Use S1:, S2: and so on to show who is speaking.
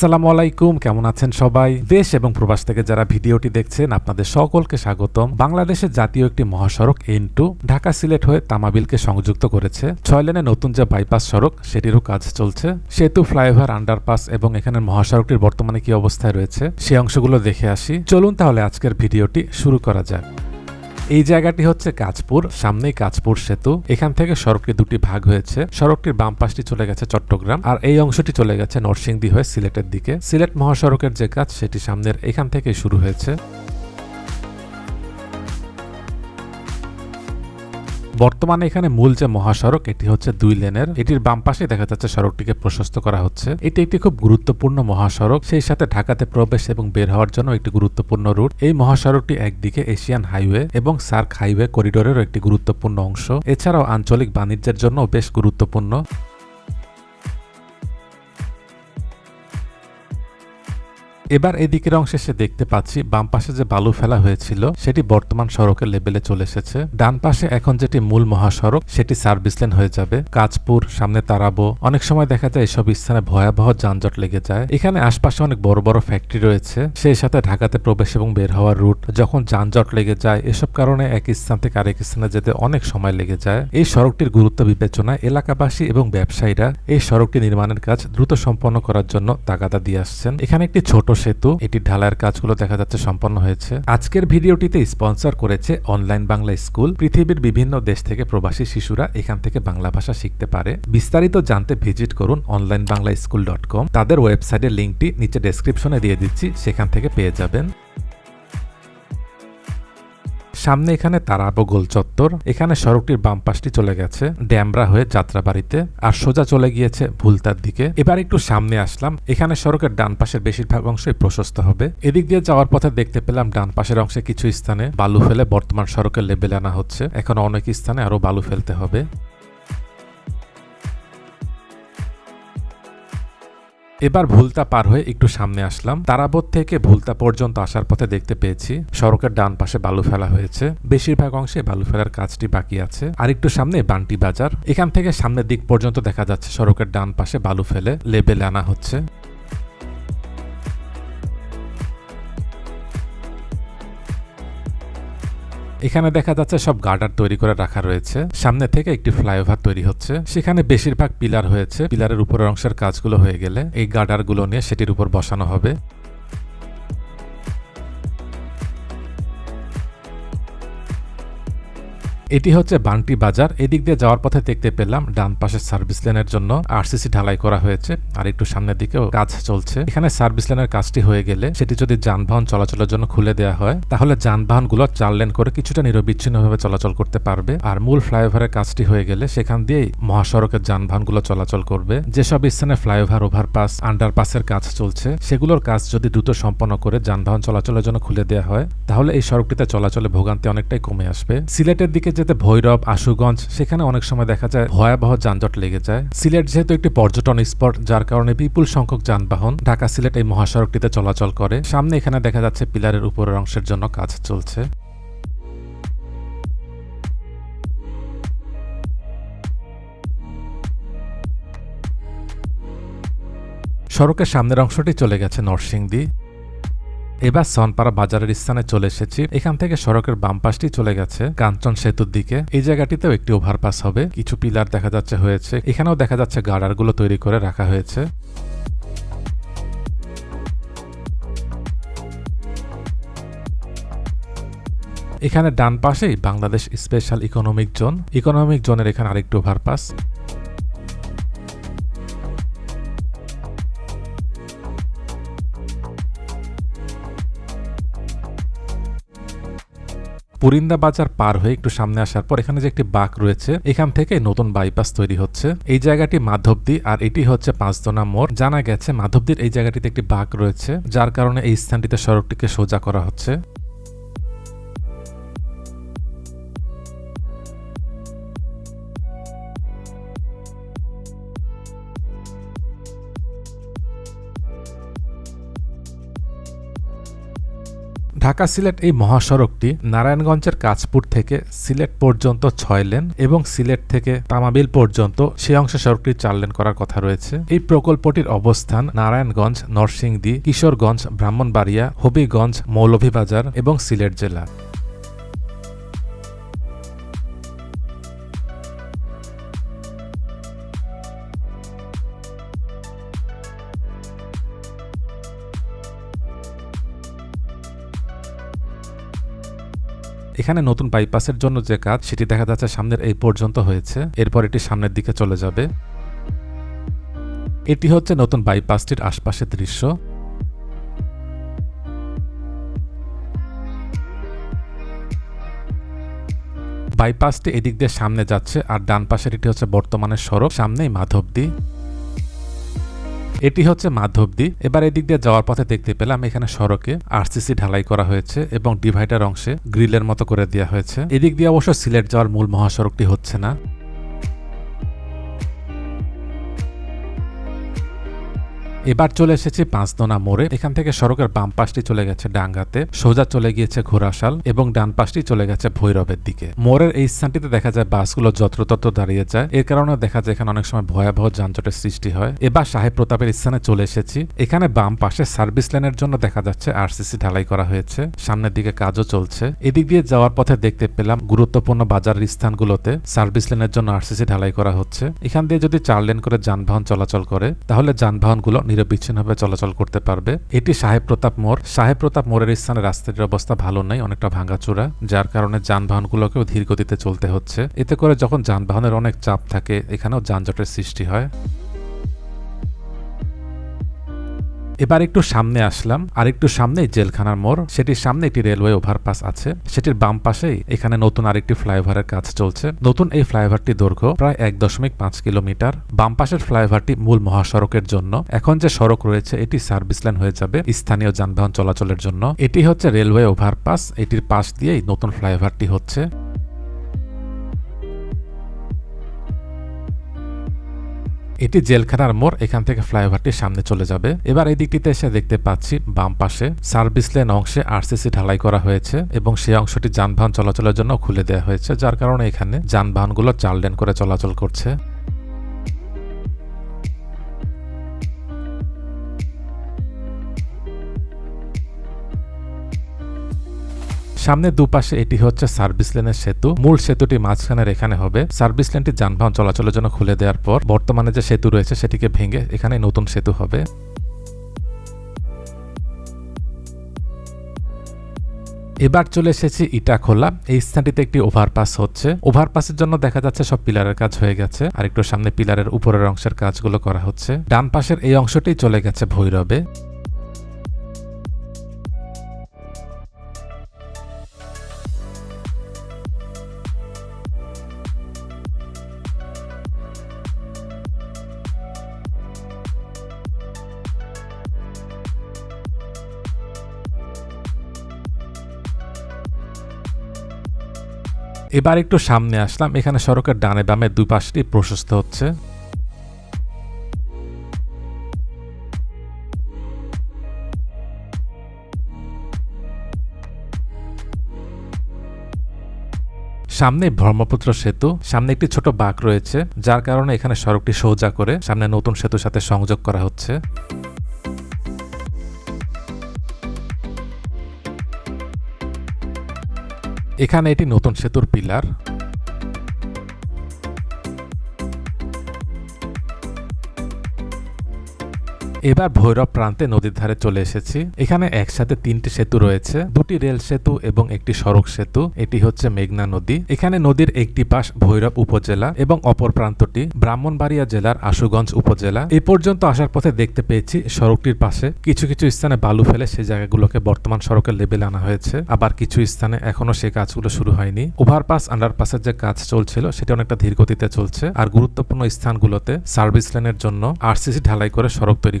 S1: আসসালামু আলাইকুম, কেমন আছেন সবাই? দেশ এবং প্রবাস থেকে যারা ভিডিওটি দেখছেন, আপনাদের সকলকে স্বাগতম। বাংলাদেশের জাতীয় একটি মহাসড়ক এন টু ঢাকা সিলেট হয়ে তামাবিলকে সংযুক্ত করেছে। ছয় লেনে নতুন যে বাইপাস সড়ক, সেটিরও কাজ চলছে। সেতু, ফ্লাইওভার আন্ডারপাস এবং এখানে মহাসড়কটির বর্তমানে কি অবস্থায় রয়েছে সেই অংশগুলো দেখে আসি। চলুন তাহলে আজকের ভিডিওটি শুরু করা যাক। এই জায়গাটি হচ্ছে কাজপুর সামনেই কাজপুর সেতু। এখান থেকে সড়কটি দুটি ভাগ হয়েছে। সড়কটির বাম পাশটি চলে গেছে চট্টগ্রাম আর এই অংশটি চলে গেছে নরসিংদী হয়ে সিলেটের দিকে। সিলেট মহাসড়কের যে কাজ, সেটি সামনের এখান থেকে শুরু হয়েছে। বর্তমানে এখানে মূল যে মহাসড়ক, এটি হচ্ছে দুই লেনের। এটির বাম পাশে দেখা যাচ্ছে সড়কটিকে প্রশস্ত করা হচ্ছে। এটি একটি খুব গুরুত্বপূর্ণ মহাসড়ক। সেই সাথে ঢাকাতে প্রবেশ এবং বের হওয়ার জন্য একটি গুরুত্বপূর্ণ রুট। এই মহাসড়কটি একদিকে এশিয়ান হাইওয়ে এবং সার্ক হাইওয়ে করিডোরেরও একটি গুরুত্বপূর্ণ অংশ। এছাড়াও আঞ্চলিক বাণিজ্যের জন্য বেশ গুরুত্বপূর্ণ। এবার এদিকের অংশে এসে দেখতে পাচ্ছি, বাম পাশে যে বালু ফেলা হয়েছিল, সেটি বর্তমান সড়কের লেভেলে চলে এসেছে। ডান পাশে এখন যেটি মূল মহাসড়ক, সেটি সার্ভিস লেন হয়ে যাবে। কাজপুর সামনে তারাবো, অনেক সময় দেখা যায় এসব স্থানে ভয়াবহ যানজট লেগে যায়। এখানে আশপাশে অনেক বড় বড় ফ্যাক্টরি রয়েছে। সেই সাথে ঢাকাতে প্রবেশ এবং বের হওয়ার রুট যখন যানজট লেগে যায়, এসব কারণে এক স্থান থেকে আরেক স্থানে যেতে অনেক সময় লেগে যায়। এই সড়কটির গুরুত্ব বিবেচনায় এলাকাবাসী এবং ব্যবসায়ীরা এই সড়কটি নির্মাণের কাজ দ্রুত সম্পন্ন করার জন্য তাগাদা দিয়ে আসছেন। এখানে একটি ছোট সেতু, এটি ঢালাইয়ের কাজগুলো দেখা যাচ্ছে সম্পন্ন হয়েছে। আজকের ভিডিওটিতে স্পন্সর করেছে অনলাইন বাংলা স্কুল, পৃথিবীর বিভিন্ন দেশ থেকে প্রবাসী শিশুরা এখান থেকে বাংলা ভাষা শিখতে পারে। বিস্তারিত জানতে ভিজিট করুন online Bangla school dot com. তাদের ওয়েবসাইটের লিঙ্কটি নিচে ডেসক্রিপশনে দিয়ে দিচ্ছি, সেখান থেকে পেয়ে যাবেন। সামনে এখানে তারাবো গোল চত্বর, এখানে সড়কটির বাম পাশটি চলে গেছে ড্যামরা হয়ে যাত্রাবাড়িতে, আর সোজা চলে গিয়েছে ভুলতার দিকে। এবার একটু সামনে আসলাম, এখানে সড়কের ডান পাশের বেশিরভাগ অংশই প্রশস্ত হবে। এদিক দিয়ে যাওয়ার পথে দেখতে পেলাম ডান পাশের অংশে কিছু স্থানে বালু ফেলে বর্তমান সড়কের লেবেল আনা হচ্ছে। এখন অনেক স্থানে আরও বালু ফেলতে হবে। এবার ভুলতা পার হয়ে একটু সামনে আসলাম। তারাবোধ থেকে ভুলতা পর্যন্ত আসার পথে দেখতে পেয়েছি, সড়কের ডান পাশে বালু ফেলা হয়েছে। বেশিরভাগ অংশে বালু ফেলার কাজটি বাকি আছে। আর একটু সামনে বান্টি বাজার। এখান থেকে সামনের দিক পর্যন্ত দেখা যাচ্ছে সড়কের ডান পাশে বালু ফেলে লেবেল আনা হচ্ছে। এখানে দেখা যাচ্ছে সব গার্ডার তৈরি করে রাখা রয়েছে। সামনে থেকে একটি ফ্লাইওভার তৈরি হচ্ছে। সেখানে বেশিরভাগ পিলার হয়েছে। পিলারের উপরের অংশের কাজগুলো হয়ে গেলে এই গার্ডারগুলো নিয়ে সেটির উপর বসানো হবে। এটি হচ্ছে বান্টি বাজার। এদিক দিয়ে যাওয়ার পথে দেখতে পেলাম ডান পাশে সার্ভিস লেনের জন্য আরসিসি ঢালাই করা হয়েছে আর একটু সামনের দিকেও কাজ চলছে। এখানে সার্ভিস লেনের কাজটি হয়ে গেলে সেটি যদি যানবাহন চলাচলের জন্য খুলে দেওয়া হয়, তাহলে যানবাহনগুলো চার লেন করে কিছুটা নিরবিচ্ছিন্নভাবে চলাচল করতে পারবে। আর মূল ফ্লাইওভারের কাজটি হয়ে গেলে সেখান দিয়েই মহাসড়কের যানবাহনগুলো চলাচল করবে। যেসব স্থানে ফ্লাইওভার ওভারপাস, আন্ডারপাসের কাজ চলছে, সেগুলোর কাজ যদি দ্রুত সম্পন্ন করে যানবাহন চলাচলের জন্য খুলে দেওয়া হয়, তাহলে এই সড়কটিতে চলাচলে ভোগান্তি অনেকটাই কমে আসবে। সিলেটের দিকে যেতে ভৈরব, আশুগঞ্জ, সেখানে অনেক সময় দেখা যায় ভয়াবহ যানজট লেগে যায়। সিলেট যেহেতু একটি পর্যটন স্পট, যার কারণে বিপুল সংখ্যক যানবাহন ঢাকা সিলেট এই মহাসড়কটিতে চলাচল করে। সামনে এখানে দেখা যাচ্ছে পিলারের উপরের অংশের জন্য কাজ চলছে। সড়কের সামনের অংশটি চলে গেছে নরসিংদী। এবার সনপাড়া বাজারের স্থানে চলে এসেছি। এখান থেকে সড়কের বাম পাশটি চলে গেছে কাঞ্চন সেতুর দিকে। এই জায়গাটিতেও একটি ওভারপাস হবে। কিছু পিলার দেখা যাচ্ছে হয়েছে। এখানেও দেখা যাচ্ছে গার্ডারগুলো তৈরি করে রাখা হয়েছে। এখানে ডান পাশেই Bangladesh special economic zone. Economic জোনের এখানে আরেকটি ওভারপাস। পুরিন্দা বাজার পার হয়ে একটু সামনে আসার পর এখানে যে একটি বাঁক রয়েছে, এখান থেকে নতুন বাইপাস তৈরি হচ্ছে। এই জায়গাটি মাধবদী আর এটি হচ্ছে পাঁচদোনা মোড়। জানা গেছে মাধবদীর এই জায়গাটিতে একটি বাঁক রয়েছে, যার কারণে এই স্থানটিতে সড়কটিকে সোজা করা হচ্ছে। ঢাকা সিলেট এই মহাসড়কটি নারায়ণগঞ্জের কাঁচপুর থেকে সিলেট পর্যন্ত ছয় লেন এবং সিলেট থেকে তামাবিল পর্যন্ত সেই অংশে সড়কটি চার লেন করার কথা রয়েছে। এই প্রকল্পটির অবস্থান নারায়ণগঞ্জ, নরসিংদী, কিশোরগঞ্জ, ব্রাহ্মণবাড়িয়া, হবিগঞ্জ, মৌলভীবাজার এবং সিলেট জেলা। এখানে নতুন বাইপাসের জন্য যে কাজ, সেটি দেখা যাচ্ছে সামনের এই পর্যন্ত হয়েছে। এরপর এটি সামনের দিকে চলে যাবে। এটি হচ্ছে নতুন বাইপাসটির আশপাশের দৃশ্য। বাইপাসটি এদিক দিয়ে সামনে যাচ্ছে, আর ডান পাশের এটি হচ্ছে বর্তমানের সড়ক, সামনেই মাধবদী। এটি হচ্ছে মাধবদী। এবার এদিক দিয়ে যাওয়ার পথে দেখতে পেলাম এখানে সড়কে আরসিসি ঢালাই করা হয়েছে এবং ডিভাইডার অংশে গ্রিলের মতো করে দেওয়া হয়েছে। এদিক দিয়ে অবশ্য সিলেট যাওয়ার মূল মহাসড়কটি হচ্ছে না। এবার চলে এসেছি পাঁচদোনা মোড়ে। এখান থেকে সড়কের বাম পাশটি চলে গেছে ডাঙ্গাতে, সোজা চলে গিয়েছে ঘোড়াশাল এবং ডান পাশটি চলে গেছে ভৈরবের দিকে। মোড়ের এই স্থানটিতে দেখা যায় বাসগুলো যত্রতত্র দাঁড়িয়ে যায়। এর কারণে দেখা যায় এখানে অনেক সময় ভয়াবহ যানজটের সৃষ্টি হয়। এবার সাহেব প্রতাপের স্থানে চলে এসেছি। এখানে বাম পাশে সার্ভিস লাইনের জন্য দেখা যাচ্ছে আরসিসি ঢালাই করা হয়েছে। সামনের দিকে কাজও চলছে। এদিক দিয়ে যাওয়ার পথে দেখতে পেলাম গুরুত্বপূর্ণ বাজারের স্থানগুলোতে সার্ভিস লেনের জন্য আরসিসি ঢালাই করা হচ্ছে। এখান দিয়ে যদি চার লেন করে যানবাহন চলাচল করে, তাহলে যানবাহনগুলো নিরবিচ্ছিন্নভাবে চলাচল করতে পারবে। এটি সাহেব প্রতাপ মোড়। সাহেব প্রতাপ মোড়ের স্থানে রাস্তাটির অবস্থা ভালো নেই, অনেকটা ভাঙাচোরা যার কারণে যানবাহনগুলোকেও ধীর গতিতে চলতে হচ্ছে। এতে করে যখন যানবাহনের অনেক চাপ থাকে, এখানেও যানজটের সৃষ্টি হয়। এবার একটু সামনে আসলাম, আর একটু সামনেই জেলখানার মোড়। সেটির সামনে একটি রেলওয়ে ওভারপাস আছে। সেটির বাম পাশেই এখানে নতুন আরেকটি ফ্লাইওভারের কাজ চলছে। নতুন এই ফ্লাইওভারটি দৈর্ঘ্য প্রায় এক দশমিক পাঁচ কিলোমিটার। বাম পাশের ফ্লাইওভারটি মূল মহাসড়কের জন্য। এখন যে সড়ক রয়েছে, এটি সার্ভিস লাইন হয়ে যাবে স্থানীয় যানবাহন চলাচলের জন্য। এটি হচ্ছে রেলওয়ে ওভারপাস। এটির পাশ দিয়েই নতুন ফ্লাইওভারটি হচ্ছে। এটি জেলখানার মোড়, এখান থেকে ফ্লাইওভারটি সামনে চলে যাবে। এবার এই দিকটিতে এসে দেখতে পাচ্ছি বাম পাশে সার্ভিস লেন অংশে আরসিসি ঢালাই করা হয়েছে এবং সেই অংশটি যানবাহন চলাচলের জন্য খুলে দেওয়া হয়েছে, যার কারণে এখানে যানবাহনগুলো চার লেন করে চলাচল করছে। সামনে দুপাশে এটি হচ্ছে সার্ভিস লেনের সেতু। মূল সেতুটি মাঝখানের এখানে হবে। সার্ভিস লেনটি যানবাহন চলাচলের জন্য খুলে দেওয়ার পর বর্তমানে যে সেতু রয়েছে সেটিকে ভেঙে এখানে নতুন সেতু হবে। এবার চলে এসেছি ইটাখোলা এই স্থানটিতে একটি ওভারপাস হচ্ছে। ওভারপাসের জন্য দেখা যাচ্ছে সব পিলারের কাজ হয়ে গেছে। আর একটু সামনে পিলারের উপরের অংশের কাজগুলো করা হচ্ছে। ডান পাশের এই অংশটি চলে গেছে ভৈরবে। এবার একটু সামনে আসলাম। এখানে সড়কের ডানে বামে দুই পাশটি প্রশস্ত হচ্ছে। সামনে ব্রহ্মপুত্র সেতু, সামনে একটি ছোট বাঁক রয়েছে, যার কারণে এখানে সড়কটি সোজা করে সামনে নতুন সেতুর সাথে সংযোগ করা হচ্ছে। এখানে এটি নতুন সেতুর পিলার। এবার ভৈরব প্রান্তে নদীর ধারে চলে এসেছি। এখানে একসাথে তিনটি সেতু রয়েছে। দুটি রেল সেতু এবং একটি সড়ক সেতু। এটি হচ্ছে মেঘনা নদী। এখানে নদীর একটি পাশ ভৈরব উপজেলা এবং অপর প্রান্তটি ব্রাহ্মণবাড়িয়া জেলার আশুগঞ্জ উপজেলা। এই পর্যন্ত আসার পথে দেখতে পেয়েছি সড়কটির পাশে কিছু কিছু স্থানে বালু ফেলে সেই জায়গাগুলোকে বর্তমান সড়কের লেবেল আনা হয়েছে। আবার কিছু স্থানে এখনও সেই কাজগুলো শুরু হয়নি। ওভারপাস, আন্ডারপাসের যে কাজ চলছিল সেটা অনেকটা ধীর গতিতে চলছে। আর গুরুত্বপূর্ণ স্থানগুলোতে সার্ভিস লাইনের জন্য আরসিসি ঢালাই করে সড়ক তৈরি